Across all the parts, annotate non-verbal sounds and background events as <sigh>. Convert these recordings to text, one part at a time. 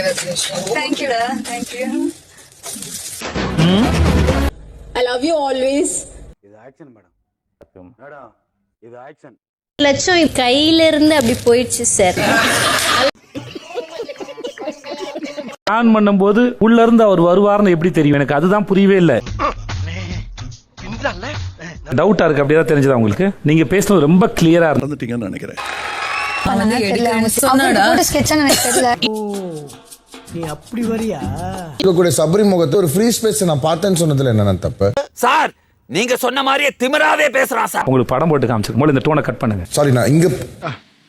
Congratulations. தேங்க்யூடா thank you I love you always இது action madam madam இது action லட்சம் கையில இருந்து அப்படி போயிடுச்சு சார் பிளான் பண்ணும்போது உள்ள இருந்து அவர் வருவார்னு எப்படி தெரியும்? எனக்கு அதுதான் புரியவே இல்லை. டவுட்டா இருக்கு. அப்படியே தெரிஞ்சதா உங்களுக்கு? நீங்க பேசுனது ரொம்ப கிளியரா இருந்தது மறந்துட்டீங்கன்னு நினைக்கிறேன். வந்து எடுக்கிறேன்னு சொன்னாடா இருக்கக்கூடிய சபரி முகத்தை ஒரு ஃப்ரீ ஸ்பேஸ் நான் பார்த்தேன்னு சொன்னதுல என்ன தப்பு? சார் நீங்க சொன்ன மாதிரியே திமிராவே பேசுறான் சார். உங்களுக்கு படம் போட்டு காமிச்சிருக்கோம் முதல்ல இந்த டோனை கட் பண்ணுங்க. சாரி நான் இங்க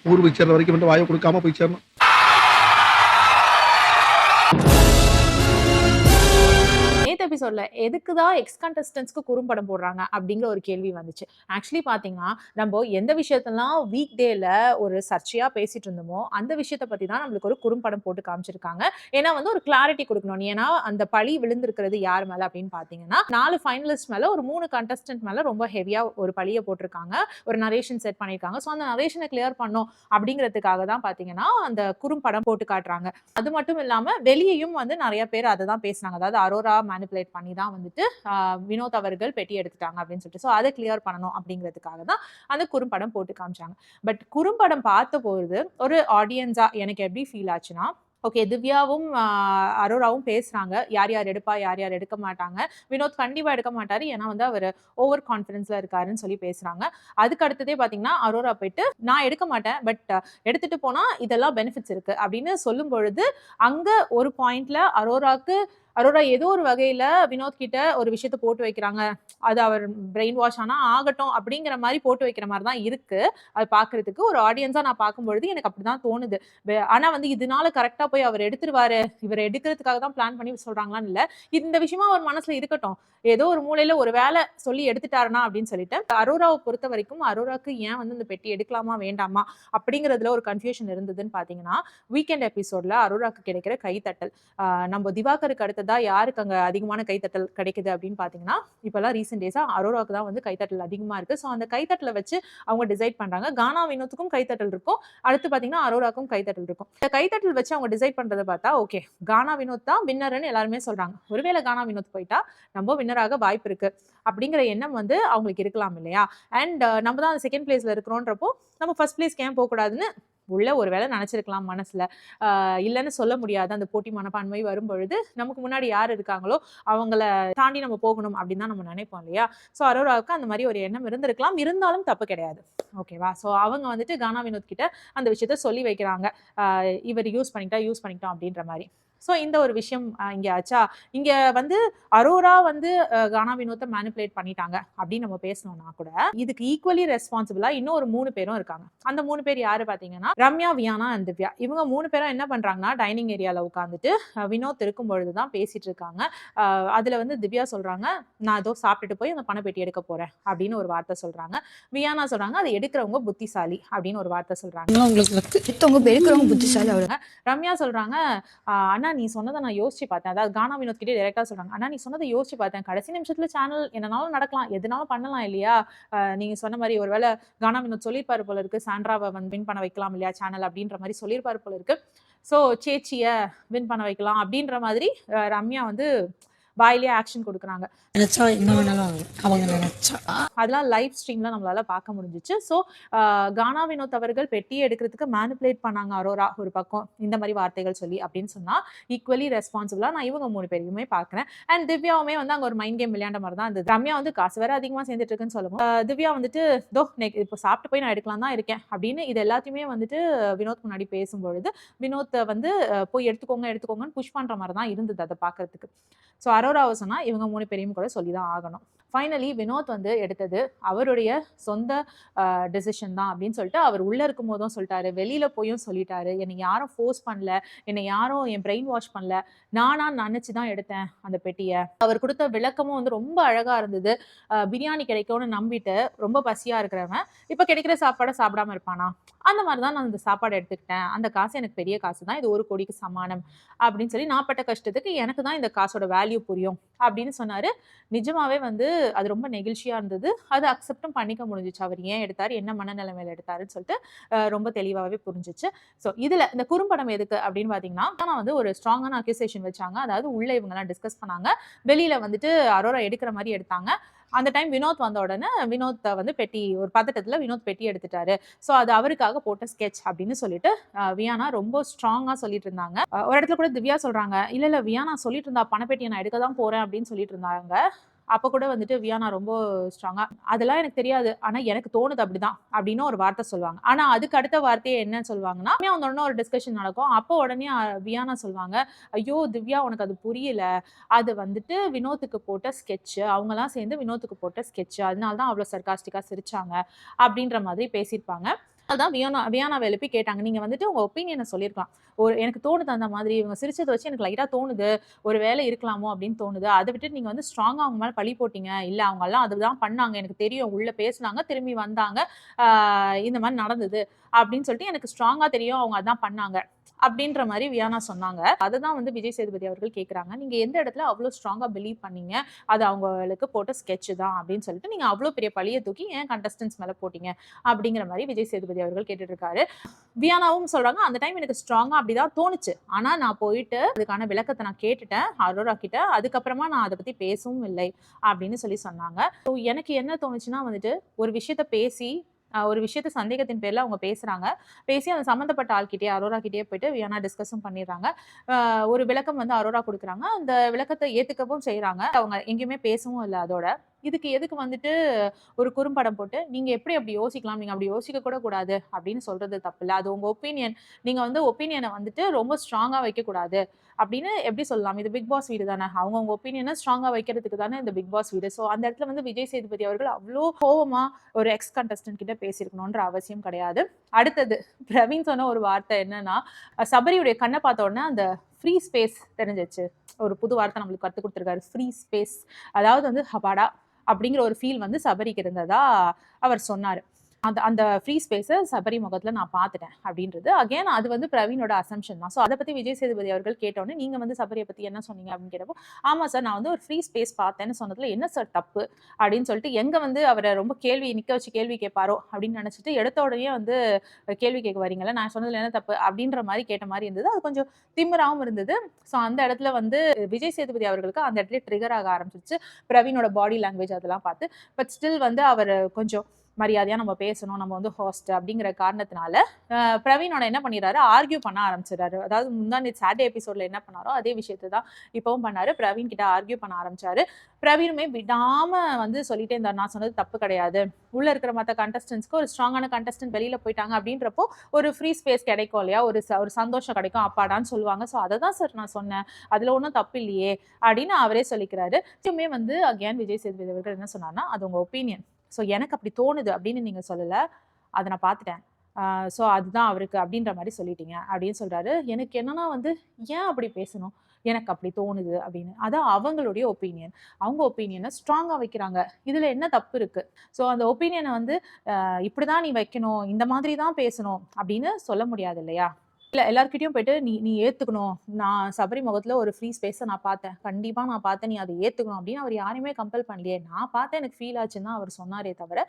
ஊர் போய் சேர்ற வரைக்கும் மட்டும் வாயை கொடுக்காம போய் சேரணும். எபிசோட்ல எதுக்கு தான் எக்ஸ் கண்டஸ்டன்ஸ்க்கு குறும்படம் போடுறாங்க? அப்படிங்கிற ஒரு கேள்வி வந்துச்சு. ஆக்சுவலி பார்த்தீங்கன்னா நம்ம எந்த விஷயத்தெல்லாம் வீக் டேல ஒரு சர்ச்சையாக பேசிட்டு இருந்தோமோ அந்த விஷயத்தை பற்றி தான் நம்மளுக்கு ஒரு குறும்படம் போட்டு காமிச்சிருக்காங்க. ஏன்னா வந்து ஒரு கிளாரிட்டி கொடுக்கணும். ஏன்னா அந்த பழி விழுந்திருக்கிறது யார் மேலே அப்படின்னு பார்த்தீங்கன்னா நாலு ஃபைனலிஸ்ட் மேலே ஒரு மூணு கண்டஸ்டன்ட் மேலே ரொம்ப ஹெவியாக ஒரு பழியை போட்டிருக்காங்க. ஒரு நரேஷன் செட் பண்ணியிருக்காங்க. ஸோ அந்த நரேஷனை கிளியர் பண்ணும் அப்படிங்கிறதுக்காக தான் பார்த்தீங்கன்னா அந்த குறும்படம் போட்டு காட்டுறாங்க. அது மட்டும் இல்லாமல் வெளியேயும் வந்து நிறைய பேர் அதை தான் பேசுனாங்க அதாவது அரோரா பண்ணி தான் வந்துட்டு வினோத் அவர்கள் பெட்டி எடுத்துட்டாங்க அப்படின்னு சொல்லிட்டு. ஸோ அதை கிளியர் பண்ணணும் அப்படிங்கிறதுக்காக தான் அந்த குறும்படம் போட்டு காமிச்சாங்க. பட் குறும்படம் பார்த்த பொழுது ஒரு ஆடியன்ஸாக எனக்கு எப்படி ஃபீல் ஆச்சுன்னா ஓகே திவ்யாவும் அரோராவும் பேசுகிறாங்க யார் யார் எடுப்பா யார் யார் எடுக்க மாட்டாங்க. வினோத் கண்டிப்பாக எடுக்க மாட்டார். ஏன்னா வந்து அவர் ஓவர் கான்ஃபிடென்ஸில் இருக்காருன்னு சொல்லி பேசுகிறாங்க அதுக்கு அடுத்ததே பார்த்தீங்கன்னா அரோரா போயிட்டு நான் எடுக்க மாட்டேன் பட் எடுத்துட்டு போனால் இதெல்லாம் பெனிஃபிட்ஸ் இருக்குது அப்படின்னு சொல்லும் பொழுது அங்கே ஒரு பாயிண்டில் அரோராவுக்கு அரோரா ஏதோ ஒரு வகையில வினோத் கிட்ட ஒரு விஷயத்த போட்டு வைக்கிறாங்க. அது அவர் பிரெயின் வாஷ் ஆனா ஆகட்டும் அப்படிங்கிற மாதிரி போட்டு வைக்கிற மாதிரி தான் இருக்கு. அது பாக்குறதுக்கு ஒரு ஆடியன்ஸா நான் பார்க்கும்பொழுது எனக்கு அப்படிதான் தோணுது. ஆனா வந்து இதனால கரெக்டா போய் அவர் எடுத்துருவாரு இவர் எடுக்கிறதுக்காக தான் பிளான் பண்ணி சொல்றாங்களான்னு இல்ல. இந்த விஷயமா அவர் மனசுல இருக்கட்டும். ஏதோ ஒரு மூலையில ஒரு வேலை சொல்லி எடுத்துட்டாருனா அப்படின்னு சொல்லிட்டு அரோராவை பொறுத்த வரைக்கும் அரோராக்கு ஏன் வந்து இந்த பெட்டி எடுக்கலாமா வேண்டாமா அப்படிங்கிறதுல ஒரு கன்ஃபியூஷன் இருந்ததுன்னு பாத்தீங்கன்னா வீக்கெண்ட் எபிசோட்ல அரோராக்கு கிடைக்கிற கைத்தட்டல். நம்ம திவாகருக்கு அடுத்ததா யாருக்கு அங்க அதிகமான கைத்தட்டல் கிடைக்குது அப்படின்னு பாத்தீங்கன்னா இப்பெல்லாம் ரீசெண்ட் டேஸா அரோராக்கு தான் வந்து கைத்தட்டல் அதிகமா இருக்கு. ஸோ அந்த கைத்தட்டலை வச்சு அவங்க டிசைட் பண்றாங்க. கானா வினோத்துக்கும் கைத்தட்டல் இருக்கும். அடுத்து பாத்தீங்கன்னா அரோராக்கும் கைத்தட்டல் இருக்கும். இந்த கைத்தட்டல் வச்சு அவங்க டிசைட் பண்றதை பார்த்தா ஓகே கானா வினோத் தான் வின்னர்னு எல்லாருமே சொல்றாங்க. ஒருவேளை கானா வினோத் போயிட்டா நம்ம வின்னராக வாய்ப்பு இருக்கு. அப்படிங்கிற எண்ணம் வந்து அவங்களுக்கு இருக்கலாம் இல்லையா? அண்ட் நம்ம தான் அந்த செகண்ட் பிளேஸ்ல இருக்கிறோன்றப்போ நம்ம ஃபர்ஸ்ட் பிளேஸ்க்கு ஏன் போகக்கூடாதுன்னு உள்ள ஒரு வேளை நினைச்சிருக்கலாம் மனசுல. இல்லைன்னு சொல்ல முடியாது. அந்த போட்டி மனப்பான்மை வரும் பொழுது நமக்கு முன்னாடி யார் இருக்காங்களோ அவங்கள தாண்டி நம்ம போகணும் அப்படின்னு தான் நம்ம நினைப்போம் இல்லையா? ஸோ அரோராவுக்கு அந்த மாதிரி ஒரு எண்ணம் இருந்திருக்கலாம். இருந்தாலும் தப்பு கிடையாது. ஓகேவா ஸோ அவங்க வந்துட்டு கானா வினோத் கிட்ட அந்த விஷயத்த சொல்லி வைக்கிறாங்க. இவர் யூஸ் பண்ணிக்கிட்டா யூஸ் பண்ணிக்கிட்டோம் அப்படின்ற மாதிரி. ஸோ இந்த ஒரு விஷயம் இங்க ஆச்சா? இங்க வந்து அரோரா வந்து கானா வினோத்தை மேனிப்புலேட் பண்ணிட்டாங்க. அப்படின்னு நம்ம பேசணும்னா கூட இதுக்கு ஈக்குவலி ரெஸ்பான்சிபிளா இன்னும் ஒரு மூணு பேரும் இருக்காங்க. அந்த மூணு பேர் யாரு பாத்தீங்கன்னா ரம்யா வியானா அண்ட் திவ்யா. இவங்க மூணு பேரும் என்ன பண்றாங்கன்னா டைனிங் ஏரியால உட்காந்துட்டு வினோத் இருக்கும் பொழுது தான் பேசிட்டு இருக்காங்க. அதுல வந்து திவ்யா சொல்றாங்க நான் ஏதோ சாப்பிட்டுட்டு போய் அந்த பணப்பெட்டி எடுக்க போறேன். அப்படின்னு ஒரு வார்த்தை சொல்றாங்க. வியானா சொல்றாங்க அதை எடுக்கிறவங்க புத்திசாலி. அப்படின்னு ஒரு வார்த்தை சொல்றாங்க. எடுத்தவங்க பெருக்கிறவங்க புத்திசாலி அவரு ரம்யா சொல்றாங்க "ஆஹ் அண்ணா நீ சொன்னதை நான் யோசிச்சு பார்த்தேன். அதாவது கானா வினோத் கிட்டே டேரெக்டாக சொல்கிறாங்க அண்ணா நீ சொன்னதை யோசிச்சு பார்த்தேன். கடைசி நிமிஷத்துல சேனல் என்னனாலும் நடக்கலாம். எதுனாலும் பண்ணலாம் இல்லையா? நீங்கள் நீங்க சொன்ன மாதிரி ஒருவேளை கானா வினோத் சொல்லியிருப்பார் போல இருக்கு. சாண்ட்ராவை வந்து வின் பண்ண வைக்கலாம் இல்லையா சேனல் அப்படின்ற மாதிரி சொல்லியிருப்பார் போல இருக்கு. ஸோ சேச்சிய வின் பண்ண வைக்கலாம் அப்படின்ற மாதிரி ரம்யா வந்து வாயிலேயே ஆக்ஷன் கொடுக்குறாங்க. நினைச்சா என்ன வேணாலும் அவங்க நினைச்சா அதெல்லாம் லைவ் ஸ்ட்ரீம்ல நம்மளால பார்க்க முடிஞ்சிச்சு. ஸோ கானா வினோத் அவர்கள் பெட்டியை எடுக்கிறதுக்கு மேனிப்புலேட் பண்ணாங்க அரோரா ஒரு பக்கம். இந்த மாதிரி வார்த்தைகள் சொல்லி அப்படின்னு சொன்னா ஈக்குவலி ரெஸ்பான்சிபிளா நான் இவங்க மூணு பேரையுமே பார்க்குறேன். அண்ட் திவ்யாவுமே வந்து அங்க ஒரு மைண்ட் கேம் விளையாண்ட மாதிரி தான் இருந்தது. ரம்யா வந்து காசு வேற அதிகமா சேர்ந்துட்டு இருக்குன்னு சொல்லுவோம் திவ்யா வந்துட்டு தோ நெக் இப்போ சாப்பிட்டு போய் நான் எடுக்கலாம் தான் இருக்கேன். அப்படின்னு இது எல்லாத்தையுமே வந்துட்டு வினோத் முன்னாடி பேசும்பொழுது வினோத்தை வந்து போய் எடுத்துக்கோங்க எடுத்துக்கோங்கன்னு புஷ் பண்ற மாதிரி தான் இருந்தது அதை பார்க்கறதுக்கு. ஸோ அரோராவை சொன்னா இவங்க மூணு பேரையும் கூட சொல்லி தான் ஆகணும். ஃபைனலி வினோத் வந்து எடுத்தது அவருடைய சொந்த டெசிஷன் தான் அப்படின்னு சொல்லிட்டு அவர் உள்ளே இருக்கும் போதும் சொல்லிட்டாரு. வெளியில் போயும் சொல்லிட்டாரு. என்னை யாரும் ஃபோர்ஸ் பண்ணல. என்னை யாரும் என் பிரெயின் வாஷ் பண்ணல. நானா நினச்சி தான் எடுத்தேன் அந்த பெட்டியை. அவர் கொடுத்த விளக்கமும் வந்து ரொம்ப அழகாக இருந்தது. பிரியாணி கிடைக்கும்னு நம்பிட்டு ரொம்ப பசியாக இருக்கிறவன் இப்போ கிடைக்கிற சாப்பாடை சாப்பிடாம இருப்பானா? அந்த மாதிரி தான் நான் அந்த சாப்பாடு எடுத்துக்கிட்டேன். அந்த காசு எனக்கு பெரிய காசு தான் இது ஒரு கோடிக்கு சமானம் அப்படின்னு சொல்லி நான் பட்ட கஷ்டத்துக்கு எனக்கு தான் இந்த காசோட வேல்யூ புரியும் அப்படின்னு சொன்னாரு. நிஜமாவே வந்து அது ரொம்ப நெகிழ்ச்சியா இருந்தது. அது அக்செப்டும் பண்ணிக்க முடிஞ்சுச்சு. அவர் ஏன் எடுத்தார்? என்ன மனநிலைமையில எடுத்தாருன்னு சொல்லிட்டு ரொம்ப தெளிவாகவே புரிஞ்சுச்சு. ஸோ இதுல இந்த குறும்படம் எதுக்கு அப்படின்னு பாத்தீங்கன்னா நான் வந்து ஒரு ஸ்ட்ராங்கான அக்யூசேஷன் வச்சாங்க. அதாவது உள்ள இவங்கெல்லாம் டிஸ்கஸ் பண்ணாங்க. வெளியில வந்துட்டு அரோரா எடுக்கிற மாதிரி எடுத்தாங்க. அந்த டைம் வினோத் வந்த உடனே வினோத் வந்து பெட்டி ஒரு பதட்டத்துல வினோத் பெட்டி எடுத்துட்டாரு. ஸோ அது அவருக்காக போட்ட ஸ்கெட்ச் அப்படின்னு சொல்லிட்டு அஹ், வியானா ரொம்ப ஸ்ட்ராங்கா சொல்லிட்டு இருந்தாங்க. ஒரு இடத்துல கூட திவ்யா சொல்றாங்க இல்ல இல்ல வியானா சொல்லிட்டு இருந்தா பணப்பெட்டியை நான் எடுக்க தான் போறேன் அப்படின்னு சொல்லிட்டு இருந்தாங்க. அப்போ கூட வந்துட்டு வியானா ரொம்ப ஸ்ட்ராங்காக அதெல்லாம் எனக்கு தெரியாது. ஆனால் எனக்கு தோணுது அப்படிதான் அப்படின்னு ஒரு வார்த்தை சொல்லுவாங்க. ஆனால் அதுக்கு அடுத்த வார்த்தையை என்னன்னு சொல்லுவாங்கன்னா அவங்க உடனே ஒரு டிஸ்கஷன் நடக்கும். அப்போ உடனே வியானா சொல்லுவாங்க ஐயோ திவ்யா உனக்கு அது புரியல. அது வந்துட்டு வினோத்துக்கு போட்ட ஸ்கெட்சு அவங்கலாம் சேர்ந்து வினோத்துக்கு போட்ட ஸ்கெட்ச் அதனால தான் அவ்வளோ சர்காஸ்டிக்காக சிரிச்சாங்க. அப்படின்ற மாதிரி பேசியிருப்பாங்க. அதுதான் வியானா வியானாவை எழுப்பி கேட்டாங்க. நீங்க வந்துட்டு உங்க ஒப்பீனியனை சொல்லியிருக்கலாம். ஒரு எனக்கு தோணுது அந்த மாதிரி இவங்க சிரிச்சதை வச்சு எனக்கு லைட்டா தோணுது. ஒரு வேலை இருக்கலாமோ அப்படின்னு தோணுது. அதை விட்டு நீங்க வந்து ஸ்ட்ராங்கா அவங்க மேல பழி போட்டீங்க. இல்ல அவங்க எல்லாம் அதுதான் பண்ணாங்க. எனக்கு தெரியும். உள்ள பேசினாங்க திரும்பி வந்தாங்க. இந்த மாதிரி நடந்தது அப்படின்னு சொல்லிட்டு எனக்கு ஸ்ட்ராங்கா தெரியும். அவங்க அதான் பண்ணாங்க. அப்படின்ற மாதிரி வியானா சொன்னாங்க. அதை தான் வந்து விஜய் சேதுபதி அவர்கள் கேட்குறாங்க நீங்க எந்த இடத்துல அவ்வளோ ஸ்ட்ராங்கா பிலீவ் பண்ணீங்க? அது அவங்களுக்கு போட்ட ஸ்கெட்ச் தான் அப்படின்னு சொல்லிட்டு நீங்க அவ்வளோ பெரிய பழியை தூக்கி ஏன் கண்டஸ்டன்ஸ் மேல போட்டீங்க? அப்படிங்கிற மாதிரி விஜய் சேதுபதி அவர்கள் கேட்டுட்டு இருக்காரு வியானாவும் சொல்றாங்க அந்த டைம் எனக்கு ஸ்ட்ராங்கா அப்படிதான் தோணுச்சு. ஆனா நான் போயிட்டு அதுக்கான விளக்கத்தை நான் கேட்டுட்டேன் அரோரா கிட்ட. அதுக்கப்புறமா நான் அதை பத்தி பேசவும் இல்லை. அப்படின்னு சொல்லி சொன்னாங்க. ஸோ எனக்கு என்ன தோணுச்சுன்னா வந்துட்டு ஒரு விஷயத்த பேசி ஒரு விஷயத்த சந்தேகத்தின் பேரில் அவங்க பேசுகிறாங்க பேசி அந்த சம்மந்தப்பட்ட ஆள்கிட்டயே அரோரா கிட்டயே போயிட்டு வியானா டிஸ்கஸும் பண்ணிடுறாங்க. ஒரு விளக்கம் வந்து அரோரா கொடுக்குறாங்க. அந்த விளக்கத்தை ஏற்றுக்கவும் செய்கிறாங்க அவங்க எங்கேயுமே பேசவும் இல்லை அதோட. இதுக்கு எதுக்கு வந்துட்டு ஒரு குறும்படம் போட்டு நீங்க எப்படி அப்படி யோசிக்கலாம்? நீங்க அப்படி யோசிக்க கூட கூடாது அப்படின்னு சொல்றது தப்பு இல்லை. அது உங்க ஒப்பீனியன் நீங்க வந்து ஒப்பீனியனை வந்துட்டு ரொம்ப ஸ்ட்ராங்கா வைக்க கூடாது அப்படின்னு எப்படி சொல்லலாம்? இது பிக் பாஸ் வீடு தானே. அவங்க உங்க ஒப்பீனியனை ஸ்ட்ராங்கா வைக்கிறதுக்கு தானே இந்த பிக் பாஸ் வீடு. ஸோ அந்த இடத்துல வந்து விஜய் சேதுபதி அவர்கள் அவ்வளோ கோவமா ஒரு எக்ஸ் கண்டஸ்டன்ட் கிட்ட பேசியிருக்கணுன்ற அவசியம் கிடையாது. அடுத்தது பிரவீன் சொன்ன ஒரு வார்த்தை என்னன்னா சபரியுடைய கண்ணை பார்த்த உடனே அந்த ஃப்ரீ ஸ்பேஸ் தெரிஞ்சிச்சு ஒரு புது வார்த்தை நம்மளுக்கு கற்றுக் கொடுத்துருக்காரு. ஃப்ரீ ஸ்பேஸ் அதாவது வந்து ஹபாடா அப்படிங்கிற ஒரு ஃபீல் வந்து சபரிக்கு இருந்ததா அவர் சொன்னார். அந்த அந்த ஃப்ரீ ஸ்பேஸை சபரி முகத்தில் நான் பார்த்துட்டேன் அப்படின்றது. அகேன் அது வந்து பிரவீனோட அசம்ஷன் தான். ஸோ அதை பற்றி விஜய் சேதுபதி அவர்கள் கேட்டோன்னே நீங்கள் வந்து சபரியை பற்றி என்ன சொன்னீங்க? அப்படின்னு கேட்டப்போ ஆமாம் சார் நான் வந்து ஒரு ஃப்ரீ ஸ்பேஸ் பார்த்தேன்னு சொன்னதில் என்ன சார் தப்பு? அப்படின்னு சொல்லிட்டு எங்கே வந்து அவரை ரொம்ப கேள்வி நிற்க வச்சு கேள்வி கேட்பாரோ? அப்படின்னு நினச்சிட்டு எடுத்த உடனே வந்து கேள்வி கேட்க வரீங்களா நான் சொன்னதில் என்ன தப்பு? அப்படின்ற மாதிரி கேட்ட மாதிரி இருந்தது. அது கொஞ்சம் திமிராகவும் இருந்தது. ஸோ அந்த இடத்துல வந்து விஜய் சேதுபதி அவர்களுக்கு அந்த இடத்துல ட்ரிகர் ஆக ஆரம்பிச்சிருச்சு. பிரவீனோட பாடி லாங்குவேஜ் அதெல்லாம் பார்த்து. பட் ஸ்டில் வந்து அவர் கொஞ்சம் மரியாதையா நம்ம பேசணும் நம்ம வந்து ஹோஸ்ட் அப்படிங்கிற காரணத்தினால பிரவீனோட என்ன பண்ணிடுறாரு ஆர்கியூ பண்ண ஆரம்பிச்சிடுறாரு. அதாவது முந்தாண்டி சாட்டர்டே எபிசோட்ல என்ன பண்ணாரோ அதே விஷயத்தை தான் இப்பவும் பண்ணாரு. பிரவீன் கிட்ட ஆர்கியூ பண்ண ஆரம்பிச்சாரு. பிரவீனுமே விடாம வந்து சொல்லிட்டே இருந்தார். நான் சொன்னது தப்பு கிடையாது. உள்ள இருக்கிற மற்ற கண்டஸ்டன்ஸ்க்கு ஒரு ஸ்ட்ராங்கான கண்டஸ்டன்ட் வெளியில போயிட்டாங்க அப்படின்றப்போ ஒரு ஃப்ரீ ஸ்பேஸ் கிடைக்கும் இல்லையா? ஒரு ஒரு சந்தோஷம் கிடைக்கும். அப்பாடான்னு சொல்லுவாங்க. ஸோ அதை தான் சார் நான் சொன்னேன். அதுல ஒன்றும் தப்பு இல்லையே அப்படின்னு அவரே சொல்லிக்கிறாரு. இதுவுமே வந்து அகேன் விஜய் சேதுபதி அவர்கள் என்ன சொன்னார்னா அது உங்க ஒப்பீனியன் ஸோ எனக்கு அப்படி தோணுது அப்படின்னு நீங்கள் சொல்லலை. அதை நான் பார்த்துட்டேன் ஸோ அதுதான் அவருக்கு அப்படின்ற மாதிரி சொல்லிட்டீங்க. அப்படின்னு சொல்கிறாரு எனக்கு என்னன்னா வந்து ஏன் அப்படி பேசணும்? எனக்கு அப்படி தோணுது அப்படின்னு. அதான் அவங்களுடைய ஒப்பீனியன் அவங்க ஒப்பீனியனை ஸ்ட்ராங்காக வைக்கிறாங்க. இதில் என்ன தப்பு இருக்குது ஸோ அந்த ஒப்பீனியனை வந்து இப்படி தான் நீ வைக்கணும். இந்த மாதிரி தான் பேசணும் அப்படின்னு சொல்ல முடியாது இல்லையா? இல்லை எல்லாருக்கிட்டையும் போயிட்டு நீ நீ ஏற்றுக்கணும் நான் சபரி முகத்தில் ஒரு ஃப்ரீ ஸ்பேஸை நான் பார்த்தேன். கண்டிப்பாக நான் பார்த்தேன். நீ அதை ஏற்றுக்கணும் அப்படின்னு அவர் யாரையுமே கம்பல் பண்ணலையே. நான் பார்த்தேன் எனக்கு ஃபீல் ஆச்சுன்னு தான் அவர் சொன்னாரே தவிர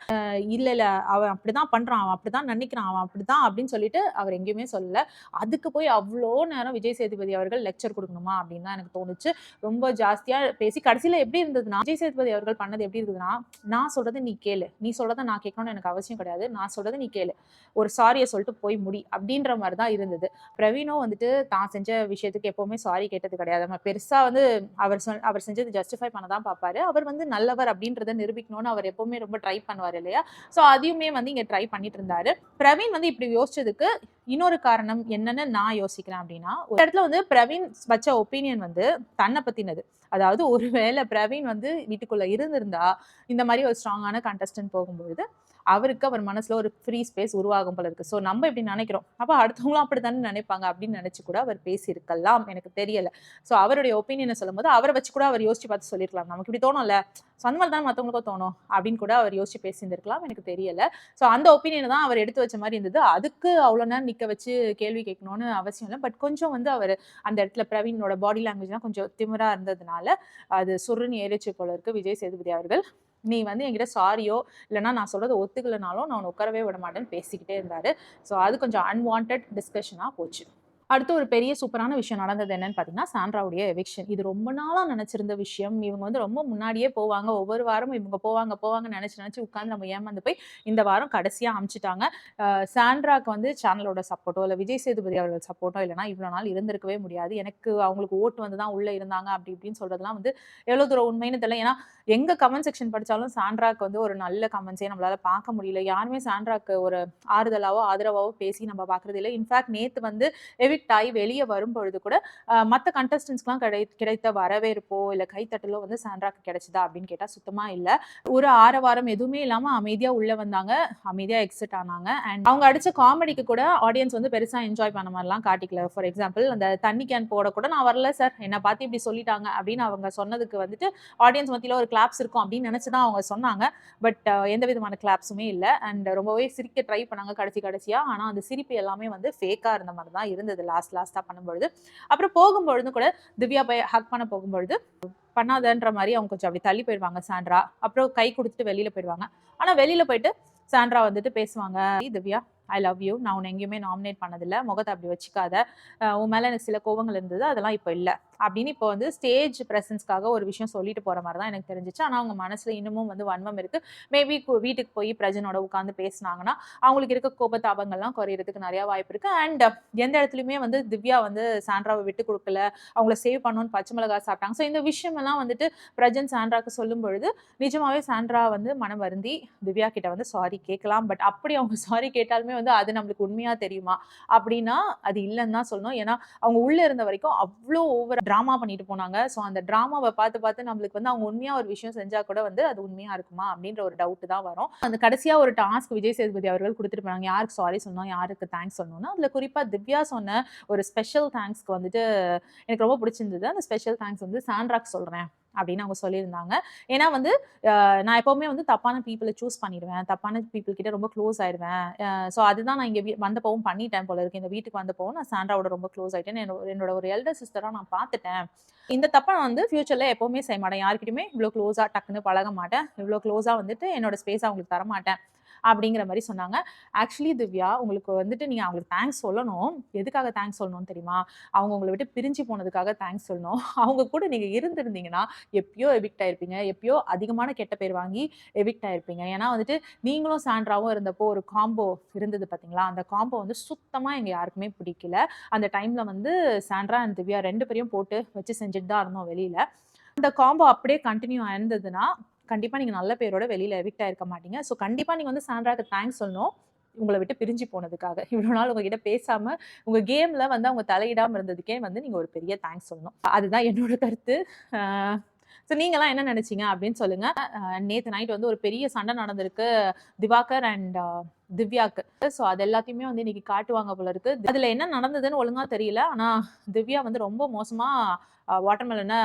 இல்லை இல்லை. அவன் அவன் அப்படிதான் பண்ணுறான் அவன் அப்படிதான் நினைக்கிறான். அவன் அப்படிதான் அப்படின்னு சொல்லிட்டு அவர் எங்கேயுமே சொல்லலை. அதுக்கு போய் அவ்வளோ நேரம் விஜய் சேதுபதி அவர்கள் லெக்சர் கொடுக்கணுமா? அப்படின்னு தான் எனக்கு தோணுச்சு. ரொம்ப ஜாஸ்தியாக பேசி கடைசியில் எப்படி இருந்ததுன்னா விஜய் சேதுபதி அவர்கள் பண்ணது எப்படி இருக்குதுன்னா நான் சொல்கிறது நீ கேளு. நீ சொல்கிறத நான் கேட்கணும்னு எனக்கு அவசியம் கிடையாது. நான் சொல்கிறது நீ கேளு. ஒரு சாரியை சொல்லிட்டு போய் முடி. அப்படின்ற மாதிரி தான் இருந்தது. பிரவீனும் வந்துட்டு தான் செஞ்ச விஷயத்துக்கு எப்பவுமே சாரி கேட்டது கிடையாது. நம்ம பெருசா வந்து அவர் சொல் அவர் செஞ்சது ஜஸ்டிஃபை பண்ண தான் பார்ப்பாரு. அவர் வந்து நல்லவர் அப்படின்றத நிரூபிக்கணும்னு அவர் எப்பவுமே ரொம்ப ட்ரை பண்ணுவார் இல்லையா? ஸோ அதையுமே வந்து இங்க ட்ரை பண்ணிட்டு இருந்தாரு. பிரவீன் வந்து இப்படி யோசிச்சதுக்கு இன்னொரு காரணம் என்னன்னு நான் யோசிக்கிறேன் அப்படின்னா ஒரு இடத்துல வந்து பிரவீன் வச்ச ஒப்பீனியன் வந்து தன்னை பத்தினது. அதாவது ஒருவேளை பிரவீன் வந்து வீட்டுக்குள்ள இருந்திருந்தா இந்த மாதிரி ஒரு ஸ்ட்ராங்கான கண்டஸ்டன்ட் போகும்பொழுது அவருக்கு அவர் மனசுல ஒரு ஃப்ரீ ஸ்பேஸ் உருவாகும் போல இருக்கு. ஸோ நம்ம இப்படி நினைக்கிறோம். அப்போ அடுத்தவங்களும் அப்படி தானே நினைப்பாங்க அப்படின்னு நினச்சி கூட அவர் பேசியிருக்கலாம். எனக்கு தெரியல. ஸோ அவருடைய ஒப்பீனியனை சொல்லும்போது அவரை வச்சு கூட அவர் யோசிச்சு பார்த்து சொல்லியிருக்கலாம். நமக்கு இப்படி தோணும்ல. ஸோ அந்த மாதிரி தான் மற்றவங்களுக்கும் தோணும் அப்படின்னு கூட அவர் யோசிச்சு பேசியிருந்திருக்கலாம். எனக்கு தெரியல. ஸோ அந்த ஒப்பீனியனை தான் அவர் எடுத்து வச்ச மாதிரி இருந்தது. அதுக்கு அவ்வளோ நேரம் நிற்க வச்சு கேள்வி கேட்கணும்னு அவசியம் இல்லை. பட் கொஞ்சம் வந்து அவர் அந்த இடத்துல பிரவீனோட பாடி லாங்குவேஜ்லாம் கொஞ்சம் திமிராக இருந்ததுனால அது சுருன்னு ஏறிச்சு போல இருக்கு விஜய் சேதுபதி அவர்கள். நீ வந்து என்கிட்ட சாரியோ இல்லைனா நான் சொல்கிறது ஒத்துக்கலைனாலும் நான் உட்காரவே விட மாட்டேன்னு பேசிக்கிட்டே இருந்தார். ஸோ அது கொஞ்சம் அன்வான்ட் டிஸ்கஷனாக போச்சு. அடுத்து ஒரு பெரிய சூப்பரான விஷயம் நடந்தது என்னன்னு பார்த்தீங்கன்னா சாண்ட்ராவுடைய எவிக்ஷன் இது ரொம்ப நாளாக நினச்சிருந்த விஷயம். இவங்க வந்து ரொம்ப முன்னாடியே போவாங்க. ஒவ்வொரு வாரமும் இவங்க போவாங்க போவாங்க நினச்சி நினச்சி உட்காந்து நம்ம ஏமாந்து போய் இந்த வாரம் கடைசியாக அமிச்சிட்டாங்க. சாண்ட்ராக்கு வந்து சேனலோட சப்போர்ட்டோ இல்லை விஜய் சேதுபதி அவர்கள் சப்போர்ட்டோ இல்லைனா இவ்வளோ நாள் இருந்திருக்கவே முடியாது. எனக்கு அவங்களுக்கு ஓட்டு வந்து தான் உள்ளே இருந்தாங்க அப்படி இப்படின்னு சொல்கிறதுலாம் வந்து எவ்வளோ தூரம் உண்மைன்னு தெரியல. ஏன்னா எங்கள் கமெண்ட் செக்ஷன் படித்தாலும் சாண்ட்ராக்கு வந்து ஒரு நல்ல கமெண்ட்ஸே நம்மளால் பார்க்க முடியல. யாருமே சாண்ட்ராக்கு ஒரு ஆறுதலாவோ ஆதரவாவோ பேசி நம்ம பார்க்குறது இல்லை. இன்ஃபேக்ட் நேற்று வந்து எவிக் எவிக்ட் ஆகி வெளியே வரும்பொழுது கூட மற்ற கண்டஸ்டன்ஸ்க்குலாம் கிடை கிடைத்த வரவேற்போ இல்லை கைத்தட்டலோ வந்து சாண்ட்ராக்கு கிடைச்சதா அப்படின்னு கேட்டால் சுத்தமாக இல்லை. ஒரு ஆரவாரம் எதுவுமே இல்லாமல் அமைதியாக உள்ளே வந்தாங்க. அமைதியாக எக்ஸிட் ஆனாங்க. அண்ட் அவங்க அடித்த காமெடிக்கு கூட ஆடியன்ஸ் வந்து பெருசாக என்ஜாய் பண்ண மாதிரிலாம் காட்டிக்கல. ஃபார் எக்ஸாம்பிள் அந்த தண்ணி கேன் போட கூட நான் வரல சார் என்னை பார்த்து இப்படி சொல்லிட்டாங்க அப்படின்னு அவங்க சொன்னதுக்கு வந்துட்டு ஆடியன்ஸ் மத்தியில் ஒரு கிளாப்ஸ் இருக்கும் அப்படின்னு நினச்சி தான் அவங்க சொன்னாங்க. பட் எந்த விதமான கிளாப்ஸுமே இல்லை. அண்ட் ரொம்பவே சிரிக்க ட்ரை பண்ணாங்க கடைசி கடைசியாக ஆனால் அந்த சிரிப்பு எல்லாமே வந்து ஃபேக்காக இருந்த மாதிரி தான் இருந்தது. லாஸ்ட் லாஸ்ட்டாக பண்ணும்பொழுது. அப்புறம் போகும்பொழுது கூட திவ்யா போய் ஹக் பண்ண போகும்பொழுது பண்ணாதன்ற மாதிரி அவங்க கொஞ்சம் அப்படி தள்ளி போயிடுவாங்க சாண்ட்ரா. அப்புறம் கை கொடுத்துட்டு வெளியில போயிடுவாங்க. ஆனால் வெளியில போயிட்டு சாண்ட்ரா வந்துட்டு பேசுவாங்க திவ்யா ஐ லவ் யூ நான் உன்னை எங்கேயுமே நாமினேட் பண்ணதில்லை. முகத்தை அப்படி வச்சுக்காத. உன் மேலே எனக்கு சில கோவங்கள் இருந்தது. அதெல்லாம் இப்போ இல்லை. அப்படின்னு இப்போ வந்து ஸ்டேஜ் ப்ரெசன்ஸ்க்காக ஒரு விஷயம் சொல்லிட்டு போகிற மாதிரி தான் எனக்கு தெரிஞ்சிச்சு. ஆனால் அவங்க மனசில் இன்னமும் வந்து வன்மம் இருக்குது மேபி வீட்டுக்கு போய் பிரஜனோட உட்காந்து பேசுனாங்கன்னா அவங்களுக்கு இருக்க கோபத்தாபங்கள்லாம் குறையிறதுக்கு நிறையா வாய்ப்பு இருக்குது அண்ட் எந்த இடத்துலையுமே வந்து திவ்யா வந்து சாண்ட்ராவை விட்டு கொடுக்கல. அவங்கள சேவ் பண்ணணும்னு பச்சை மிளகா சாப்பிட்டாங்க. ஸோ இந்த விஷயமெல்லாம் வந்துட்டு பிரஜன் சாண்ட்ராக்கு சொல்லும் பொழுது நிஜமாவே சாண்ட்ரா வந்து மனம் வருந்தி திவ்யா கிட்ட வந்து சாரி கேட்கலாம். பட் அப்படி அவங்க சாரி கேட்டாலுமே வந்து அது நம்மளுக்கு உண்மையா தெரியுமா? அப்படின்னா அது இல்லைன்னு தான் சொல்லணும். ஏன்னா அவங்க உள்ள இருந்த வரைக்கும் அவ்வளோ ஓவர் ட்ராமா பண்ணிட்டு போனாங்க. ஸோ அந்த ட்ராமாவை பார்த்து பார்த்து நம்மளுக்கு வந்து அவங்க உண்மையாக ஒரு விஷயம் செஞ்சால் கூட வந்து அது உண்மையாக இருக்குமா அப்படின்ற ஒரு டவுட் தான் வரும். அந்த கடைசியாக ஒரு டாஸ்க் விஜய் சேதுபதி அவர்கள் கொடுத்துட்டு போனாங்க. யாருக்கு சாரி சொன்னோம் யாருக்கு தேங்க்ஸ் சொன்னோம்னா. அதில் குறிப்பாக திவ்யா சொன்ன ஒரு ஸ்பெஷல் தேங்க்ஸ்க்கு வந்துட்டு எனக்கு ரொம்ப பிடிச்சிருந்தது. அந்த ஸ்பெஷல் தேங்க்ஸ் வந்து சாண்ட்ராக் சொல்கிறேன் அப்படின்னு அவங்க சொல்லியிருந்தாங்க. ஏன்னா வந்து நான் எப்போவுமே வந்து தப்பான பீப்புளை சூஸ் பண்ணிடுவேன். தப்பான பீப்புள் கிட்ட ரொம்ப க்ளோஸ் ஆயிடுவேன். ஸோ அதுதான் நான் இங்கே வந்தப்பவும் பண்ணிட்டேன் போல இருக்கு. இந்த வீட்டுக்கு வந்தப்பவும் நான் சாண்ட்ராவோட ரொம்ப க்ளோஸ் ஆயிட்டேன். என்னோட என்னோட ஒரு எல்டர் சிஸ்டராக நான் பார்த்துட்டேன். இந்த தப்பை நான் வந்து ஃபியூச்சரில் எப்போவுமே செய்ய மாட்டேன். யாருக்கிட்டையுமே இவ்வளோ க்ளோஸாக டக்குன்னு பழக மாட்டேன். இவ்வளோ க்ளோஸாக வந்துட்டு என்னோட ஸ்பேஸ் அவங்களுக்கு தர மாட்டேன் அப்படிங்கிற மாதிரி சொன்னாங்க. ஆக்சுவலி திவ்யா உங்களுக்கு வந்துட்டு நீங்கள் அவங்களுக்கு தேங்க்ஸ் சொல்லணும். எதுக்காக தேங்க்ஸ் சொல்லணும்னு தெரியுமா? அவங்க உங்களை விட்டு பிரிஞ்சு போனதுக்காக தேங்க்ஸ் சொல்லணும். அவங்க கூட நீங்கள் இருந்திருந்தீங்கன்னா எப்பயோ எவிக்ட் ஆயிருப்பீங்க. எப்பயோ அதிகமான கெட்ட பேர் வாங்கி எவிக்ட் ஆயிருப்பீங்க. ஏன்னா வந்துட்டு நீங்களும் சாண்ட்ராவும் இருந்தப்போ ஒரு காம்போ இருந்தது பார்த்தீங்களா அந்த காம்போ வந்து சுத்தமாக எங்கள் யாருக்குமே பிடிக்கல. அந்த டைமில் வந்து சாண்ட்ரா அண்ட் திவ்யா ரெண்டு பேரையும் போட்டு வச்சு செஞ்சுட்டு தான் இருந்தோம் வெளியில். அந்த காம்போ அப்படியே கண்டினியூ ஆயிருந்ததுன்னா கண்டிப்பாக நீங்கள் நல்ல பேரோட வெளியில் எவிக்ட் ஆயிருக்க மாட்டீங்க. ஸோ கண்டிப்பாக நீங்கள் வந்து சாண்ட்ராக்கு தேங்க்ஸ் சொல்லணும். உங்களை விட்டு பிரிஞ்சு போனதுக்காக. <laughs> இவ்வளோ நாள் உங்ககிட்ட பேசாமல் உங்கள் கேமில் வந்து அவங்க தலையிடாமல் இருந்ததுக்கே வந்து நீங்கள் ஒரு பெரிய தேங்க்ஸ் சொல்லணும். அதுதான் என்னோட கருத்து. ஸோ நீங்களாம் என்ன நினச்சிங்க அப்படின்னு சொல்லுங்க. நேற்று நைட் வந்து ஒரு பெரிய சண்டை நடந்திருக்கு. திவாகர் அண்ட் திவ்யாக்கு. ஸோ அது எல்லாத்தையுமே வந்து இன்னைக்கு காட்டுவாங்க போல இருக்கு. அதில் என்ன நடந்ததுன்னு ஒழுங்காக தெரியல. ஆனால் திவ்யா வந்து ரொம்ப மோசமாக வாட்டர்மெலனை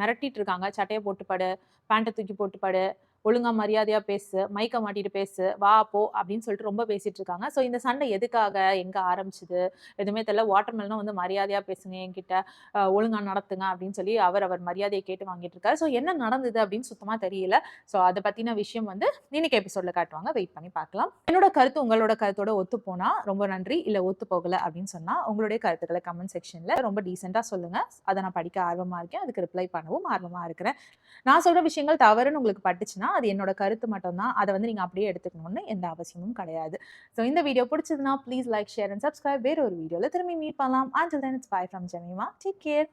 மிரட்டிட்டு இருக்காங்க. சட்டையை போட்டு படு பேண்ட்டை தூக்கி போட்டு படு. ஒழுங்கா மரியாதையா பேசு மைக்க மாட்டிட்டு பேசு வா போ அப்படின்னு சொல்லிட்டு ரொம்ப பேசிட்டு இருக்காங்க. ஸோ இந்த சண்டை எதுக்காக எங்க ஆரம்பிச்சுது? எதுவுமே தெரியல. வாட்டர்மெலனும் வந்து மரியாதையா பேசுங்க என்கிட்ட ஒழுங்கா நடத்துங்க அப்படின்னு சொல்லி அவர் அவர் மரியாதையை கேட்டு வாங்கிட்டு இருக்காரு. ஸோ என்ன நடந்தது அப்படின்னு சுத்தமா தெரியல. ஸோ அதை பத்தின விஷயம் வந்து இன்னைக்கு எபிசோட்ல காட்டுவாங்க. வெயிட் பண்ணி பார்க்கலாம். என்னோட கருத்து உங்களோட கருத்தோட ஒத்து போனா ரொம்ப நன்றி. இல்ல ஒத்து போகல அப்படின்னு சொன்னா உங்களுடைய கருத்துக்களை கமெண்ட் செக்ஷன்ல ரொம்ப டீசெண்டா சொல்லுங்க. அதை நான் படிக்க ஆர்வமா இருக்கேன். அதுக்கு ரிப்ளை பண்ணவும் ஆர்வமா இருக்கிறேன். நான் சொல்ற விஷயங்கள் தவறுன்னு உங்களுக்கு பட்டுச்சுன்னா அது என்னோட கருத்து மட்டும்தான். அதை வந்து நீங்கள் அப்படியே எடுத்துக்கணும்னு எந்த அவசியமும் கிடையாது. ஸோ இந்த வீடியோ பிடிச்சதுன்னா please like share and subscribe வேறு ஒரு வீடியோவில் திரும்பி மீட் பண்ணலாம். Until then it's bye from Jemima take care